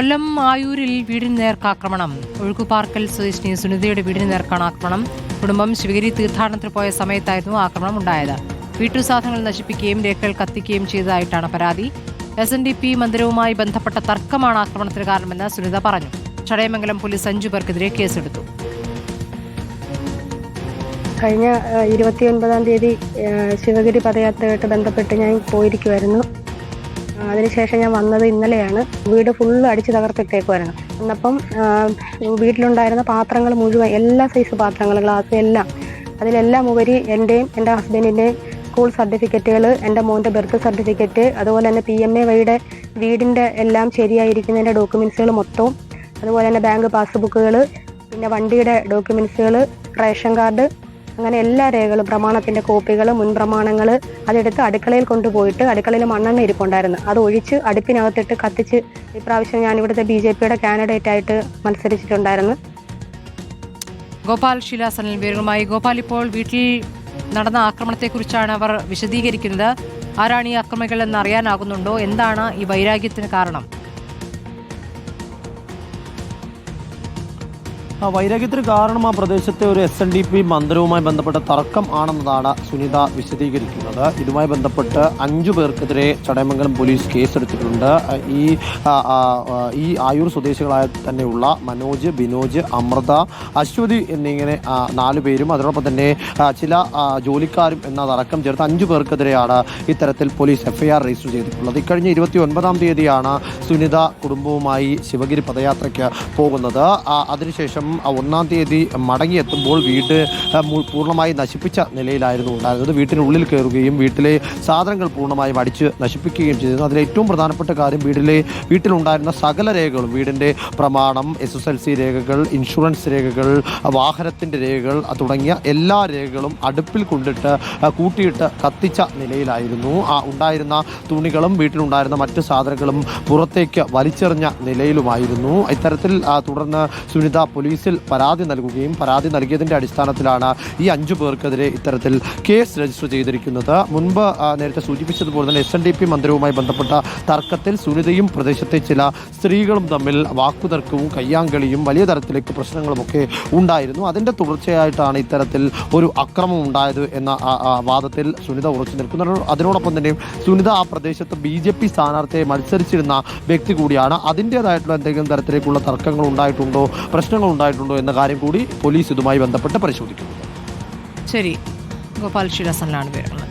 കൊല്ലം ആയൂരിൽ വീടിന് നേർക്ക് ആക്രമണം ഒഴുക്കുപാർക്കൽ സ്വദേശിനി സുനിതയുടെ വീടിന് നേർക്കാണ് ആക്രമണം. കുടുംബം ശിവഗിരി തീർത്ഥാടനത്തിൽ പോയ സമയത്തായിരുന്നു ആക്രമണം ഉണ്ടായത്. വീട്ടു സാധനങ്ങൾ നശിപ്പിക്കുകയും രേഖകൾ കത്തിക്കുകയും ചെയ്തതായിട്ടാണ് പരാതി. എസ് എൻ ഡി പി മന്ദിരവുമായി ബന്ധപ്പെട്ട തർക്കമാണ് ആക്രമണത്തിന് കാരണമെന്ന് സുനിത പറഞ്ഞു. ചടയമംഗലം പോലീസ് അഞ്ചു പേർക്കെതിരെ കേസെടുത്തു. കഴിഞ്ഞ ഇരുപത്തിയൊൻപതാം തീയതി ശിവഗിരി പദയാത്രയായിട്ട് ബന്ധപ്പെട്ട് ഞാൻ പോയിരിക്കുമായിരുന്നു അതിനുശേഷം ഞാൻ വന്നത് ഇന്നലെയാണ്. വീട് ഫുള്ള് അടിച്ച് തകർത്തിട്ടേക്കുമായിരുന്നു അന്നപ്പം ആ, വീട്ടിലുണ്ടായിരുന്ന പാത്രങ്ങൾ മുഴുവൻ എല്ലാ സൈസ് പാത്രങ്ങൾ ഗ്ലാസ് എല്ലാം അതിലെല്ലാം ഉപരി എന്റെയും എന്റെ ഹസ്ബൻഡിന്റെയും സ്കൂൾ സർട്ടിഫിക്കറ്റുകൾ എന്റെ മോന്റെ ബർത്ത് സർട്ടിഫിക്കറ്റ് അതുപോലെ തന്നെ പി എം എ വൈയുടെ വീടിന്റെ എല്ലാം ശരിയായിരിക്കുന്നതിന്റെ ഡോക്യുമെൻസുകൾ മൊത്തവും അതുപോലെ തന്നെ ബാങ്ക് പാസ്ബുക്കുകൾ പിന്നെ വണ്ടിയുടെ ഡോക്യുമെൻസുകൾ റേഷൻ കാർഡ് അങ്ങനെ എല്ലാ രേഖകളും പ്രമാണത്തിന്റെ കോപ്പികൾ മുൻ പ്രമാണങ്ങൾ അതെടുത്ത് അടുക്കളയിൽ കൊണ്ടുപോയിട്ട് അടുക്കളയിൽ മണ്ണെണ്ണ ഇരിപ്പുണ്ടായിരുന്നു. അത് ഒഴിച്ച് അടുപ്പിനകത്തിട്ട് കത്തിച്ച് ഇപ്രാവശ്യം ഞാൻ ഇവിടുത്തെ ബി ജെ പിയുടെ കാൻഡിഡേറ്റ് ആയിട്ട് മത്സരിച്ചിട്ടുണ്ടായിരുന്നു. ഗോപാൽ ശീലാസനിൽ വിവരങ്ങളുമായി. ഗോപാൽ ഇപ്പോൾ വീട്ടിൽ നടന്ന ആക്രമണത്തെക്കുറിച്ചാണ് അവർ വിശദീകരിക്കുന്നത്. ആരാണ് ഈ അക്രമികൾ എന്ന് അറിയാനാകുന്നുണ്ടോ? എന്താണ് ഈ വൈരാഗ്യത്തിന് കാരണം? വൈരാഗ്യത്തിന് കാരണം ആ പ്രദേശത്തെ ഒരു എസ് എൻ ഡി പി മന്ദിരവുമായി ബന്ധപ്പെട്ട തർക്കം ആണെന്നതാണ് സുനിത വിശദീകരിക്കുന്നത്. ഇതുമായി ബന്ധപ്പെട്ട് അഞ്ചു പേർക്കെതിരെ ചടയമംഗലം പോലീസ് കേസെടുത്തിട്ടുണ്ട്. ഈ ഈ ആയൂർ സ്വദേശികളായ തന്നെയുള്ള മനോജ് ബിനോജ് അമൃത അശ്വതി എന്നിങ്ങനെ നാലു പേരും അതോടൊപ്പം തന്നെ ചില ജോലിക്കാരും എന്നതടക്കം ചേർത്ത് അഞ്ചു പേർക്കെതിരെയാണ് ഇത്തരത്തിൽ പോലീസ് എഫ്ഐആർ രജിസ്റ്റർ ചെയ്തിട്ടുള്ളത്. ഇക്കഴിഞ്ഞ ഇരുപത്തി ഒൻപതാം തീയതിയാണ് സുനിത കുടുംബവുമായി ശിവഗിരി പദയാത്രയ്ക്ക് പോകുന്നത്. അതിനുശേഷം ഒന്നാം തീയതി മടങ്ങിയെത്തുമ്പോൾ വീട് പൂർണമായി നശിപ്പിച്ച നിലയിലായിരുന്നു ഉണ്ടായിരുന്നത്. വീട്ടിനുള്ളിൽ കയറുകയും വീട്ടിലെ സാധനങ്ങൾ പൂർണമായും അടിച്ച് നശിപ്പിക്കുകയും ചെയ്തിരുന്നു. അതിൽ ഏറ്റവും പ്രധാനപ്പെട്ട കാര്യം വീട്ടിലെ വീട്ടിലുണ്ടായിരുന്ന സകല രേഖകളും വീടിന്റെ പ്രമാണം എസ് എസ് എൽ സി രേഖകൾ ഇൻഷുറൻസ് രേഖകൾ വാഹനത്തിന്റെ രേഖകൾ തുടങ്ങിയ എല്ലാ രേഖകളും അടുപ്പിൽ കൊണ്ടിട്ട് കൂട്ടിയിട്ട് കത്തിച്ച നിലയിലായിരുന്നു. ആ ഉണ്ടായിരുന്ന തുണികളും വീട്ടിലുണ്ടായിരുന്ന മറ്റ് സാധനങ്ങളും പുറത്തേക്ക് വലിച്ചെറിഞ്ഞ നിലയിലുമായിരുന്നു. ഇത്തരത്തിൽ തുടർന്ന് സുനിത പോലീസിൽ പരാതി നൽകുകയും പരാതി നൽകിയതിന്റെ അടിസ്ഥാനത്തിലാണ് ഈ അഞ്ചു പേർക്കെതിരെ ഇത്തരത്തിൽ കേസ് രജിസ്റ്റർ ചെയ്തിരിക്കുന്നത്. മുൻപ് നേരത്തെ സൂചിപ്പിച്ചതുപോലെ തന്നെ എസ് എൻ ഡി പി മന്ദിരവുമായി ബന്ധപ്പെട്ട തർക്കത്തിൽ സുനിതയും പ്രദേശത്തെ ചില സ്ത്രീകളും തമ്മിൽ വാക്കുതർക്കവും കയ്യാങ്കളിയും വലിയ തരത്തിലേക്ക് പ്രശ്നങ്ങളുമൊക്കെ ഉണ്ടായിരുന്നു. അതിന്റെ തുടർച്ചയായിട്ടാണ് ഇത്തരത്തിൽ ഒരു അക്രമം ഉണ്ടായത് എന്ന വാദത്തിൽ സുനിത ഉറച്ചു നിൽക്കുന്നത് അതിനോടൊപ്പം തന്നെ സുനിത ആ പ്രദേശത്ത് ബി ജെ പി സ്ഥാനാർത്ഥിയെ മത്സരിച്ചിരുന്ന വ്യക്തി കൂടിയാണ്. അതിന്റേതായിട്ടുള്ള എന്തെങ്കിലും തരത്തിലേക്കുള്ള തർക്കങ്ങൾ ഉണ്ടായിട്ടുണ്ടോ? പ്രശ്നങ്ങൾ ഉണ്ടായിട്ടുണ്ടോ? എന്ന കാര്യം കൂടി പോലീസ് ഇതുമായി ബന്ധപ്പെട്ട് പരിശോധിക്കുന്നു ശരി. ഗോപാൽ ശീലാസനിലാണ് വിവരങ്ങൾ.